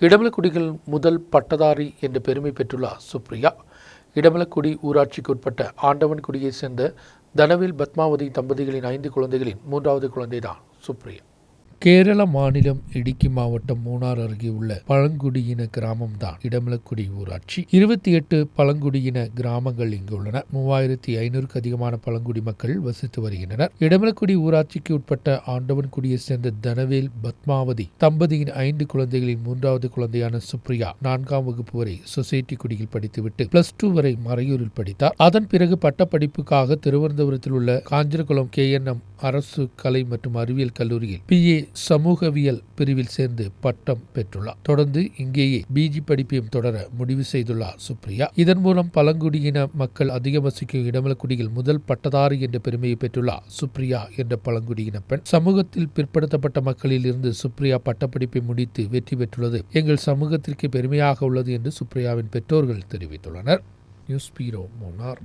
இடமலக்குடிகள் முதல் பட்டதாரி என்ற பெருமை பெற்றுள்ளார் சுப்ரியா இடமலக்குடி ஊராட்சிக்கு உட்பட்ட ஆண்டவன்குடியைச் சேர்ந்த தனவேல் பத்மாவதி தம்பதிகளின் ஐந்து குழந்தைகளின் மூன்றாவது குழந்தைதான் சுப்ரியா. கேரள மாநிலம் இடுக்கி மாவட்டம் மூணார் அருகே உள்ள பழங்குடியின கிராமம் தான் இடமலக்குடி ஊராட்சி. இருபத்தி எட்டு பழங்குடியின கிராமங்கள் இங்கு உள்ளன. மூவாயிரத்தி ஐநூறுக்கு அதிகமான பழங்குடி மக்கள் வசித்து வருகின்றனர். இடமலக்குடி ஊராட்சிக்கு உட்பட்ட ஆண்டவன்குடியை சேர்ந்த தனவேல் பத்மாவதி தம்பதியின் ஐந்து குழந்தைகளின் மூன்றாவது குழந்தையான சுப்ரியா நான்காம் வகுப்பு வரை சொசைட்டி குடியில் படித்துவிட்டு பிளஸ் டூ வரை மறையூரில் படித்தார். அதன் பிறகு பட்டப்படிப்புக்காக திருவனந்தபுரத்தில் உள்ள காஞ்சிரகுளம் கே அரசு கலை மற்றும் அறிவியல் கல்லூரியில் பி ஏ சமூகவியல் பிரிவில் சேர்ந்து பட்டம் பெற்றுள்ளார். தொடர்ந்து இங்கேயே பிஜி படிப்பையும் தொடர முடிவு செய்துள்ளார் சுப்ரியா. இதன் மூலம் பழங்குடியின மக்கள் அதிகம் வசிக்கும் இடமலக்குடியில் முதல் பட்டதாரி என்ற பெருமையை பெற்றுள்ளார் சுப்ரியா என்ற பழங்குடியின பெண். சமூகத்தில் பிற்படுத்தப்பட்ட மக்களில் இருந்து சுப்ரியா பட்டப்படிப்பை முடித்து வெற்றி பெற்றுள்ளது. எங்கள் சமூகத்திற்கு பெருமையாக உள்ளது என்று சுப்ரியாவின் பெற்றோர்கள் தெரிவித்துள்ளனர். News bureau Munnar.